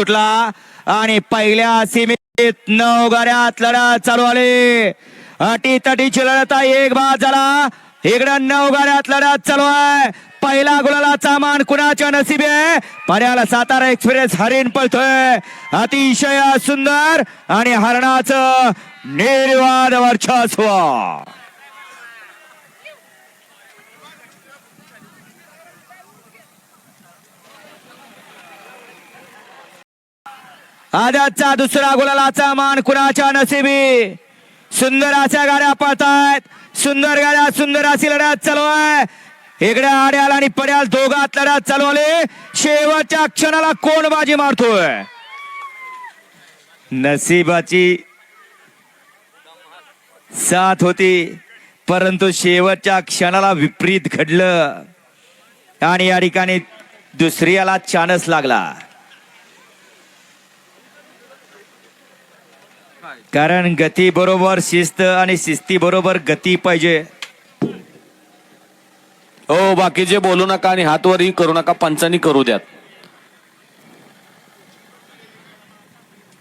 सुटला आणि पहिल्या सीमेत नऊ गाड्यात लढत चालू आली. अटी तटीची लढत आहे एक बाद झाला. इकडं नऊ गाड्यात लढत चालू आहे. पहिला गुलालाचा मान कुणाच्या नसीब? आहे पर्याला सातारा एक्सप्रेस हरिण पळतोय. अतिशय सुंदर आणि हरणाचं निर्वाद वर्चस्व. आजचा दुसरा गुलालाचा मान कुणाच्या नसिबी सुंदर अशा गाड्या पळतायत. सुंदर गाड्या सुंदर अशी लढत चालू आहे. इकडे आड्याल आणि पड्याल दोघात लढत चालू आले. शेवटच्या क्षणाला कोण बाजी मारतोय? नसिबाची साथ होती परंतु शेवटच्या क्षणाला विपरीत घडलं. आणि या ठिकाणी दुसऱ्याला चानस लागला. कारण गती बरोबर शिस्त आणि शिस्ती बरोबर गती पाहिजे. हो बाकीचे बोलू नका आणि हातवरही करू नका पंचांनी करू द्यात.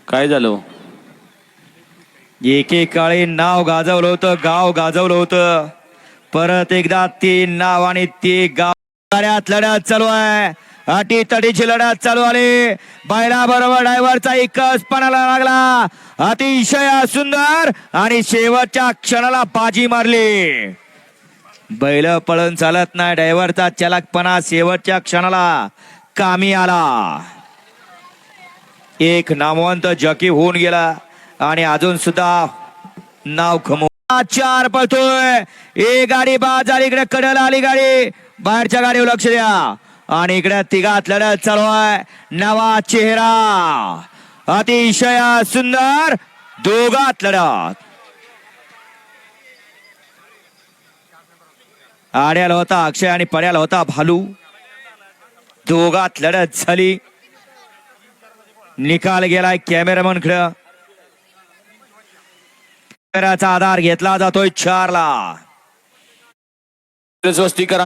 काय झालं हो? एकेकाळी नाव गाजवलं होतं गाव गाजवलं होतं. परत एकदा ते नाव आणि ते गाव गाड्यात लढत चालू आहे. अटी तटीची लढत चालू आली. बैला बरोबर डायव्हरचा एकच पणाला लागला. अतिशय सुंदर आणि शेवटच्या क्षणाला बाजी मारली. बैल पळून चालत नाही डायव्हरचा चलकपणा शेवटच्या क्षणाला कामी आला. एक नामवंत जकी होऊन गेला आणि अजून सुद्धा नाव खमो. चार पळतोय. एक गाडी बाद झाली इकडे कडेला आली गाडी. बाहेरच्या गाडीवर लक्ष द्या. आणि इकडे तिघात लढत चालू आहे. नवा चेहरा. अतिशय सुंदर. दोघात लढत आड्याला होता अक्षय आणि पड्याला होता भालू. दोघात लढत झाली. निकाल गेलाय कॅमेरामन खेळ कॅमेराचा आधार घेतला जातोय चारला. स्वस्तीकरण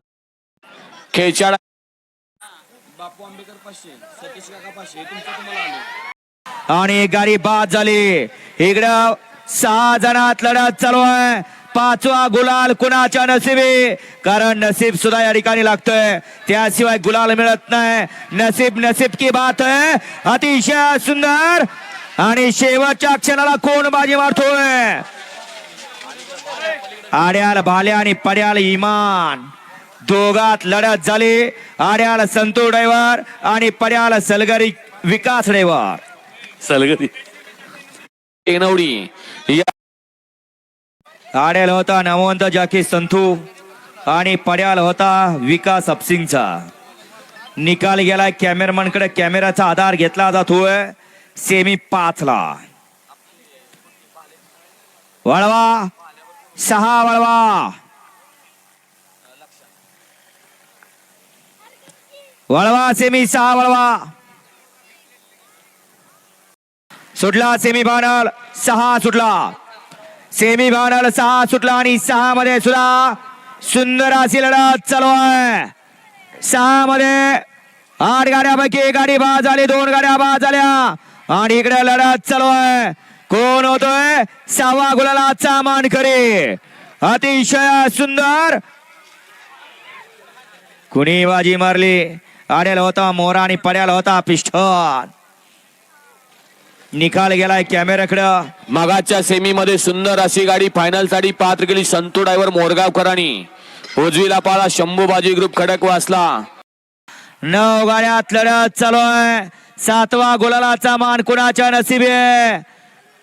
खेळचाड आणि गाडी बाद झाली. इकडं सहा जणात लढत चालू आहे. पाचवा गुलाल कुणाच्या नसिबी कारण नसीब सुद्धा या ठिकाणी लागतोय. त्याशिवाय गुलाल मिळत नाही. नसीब नसीब की बात आहे. अतिशय सुंदर. आणि शेवटच्या क्षणाला कोण बाजी मारतोय? आड्याल भाल्या आणि पड्याल इमान. दोघात लढत झाली. आड्याल संतोष ड्रायव्हर आणि पड्याल सलगरी विकास ड्रायव्हर. सलगती टेनवडी या आड्याला होता नववंत जाकी संतू आणि पड्याला होता विकास अपसिंगचा. निकाल गेलाय कॅमेरामॅनकडे कॅमेराचा आधार घेतला जातोय सेमी पाचला. वळवा. सहा वळवा. वळवा सेमी सहा वळवा. सुटला सेमी फायनल सहा सुटला. सेमी फायनल सहा सुटला आणि सहा मध्ये सुद्धा सुंदर अशी लढत चालू आहे. सहा मध्ये आठ गाड्यापैकी एक गाडी बाद झाली दोन गाड्या बाद झाल्या. आणि इकडे लढत चालू आहे. कोण होतोय? सहावा गुलालाचा मानकरी. अतिशय सुंदर. कुणी बाजी मारली? आड्याला होता मोरा आणि पड्याला होता पिष्ठन निकाल गेलाय कॅमेऱ्याकडं. मगाच्या सेमी मध्ये सुंदर अशी गाडी फायनलसाठी पात्र केली संतू ड्रायव्हर मोरगावकरांनी. उजवीला पाळा शंभूबाजी ग्रुप खडक वाचला. नऊ गाड्यात लढत चालू आहे. सातवा गुलालाचा मान कुणाच्या आहे?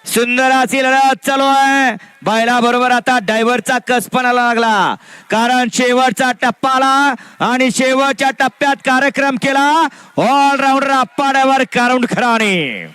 सुंदर अशी लढत चालू आहे. बैला बरोबर आता पण कसपणाला लागला. कारण शेवटचा टप्पा आला आणि शेवटच्या टप्प्यात कार्यक्रम केला. ऑलराऊंडर अप्पा डायव्हर कारुंड खराणे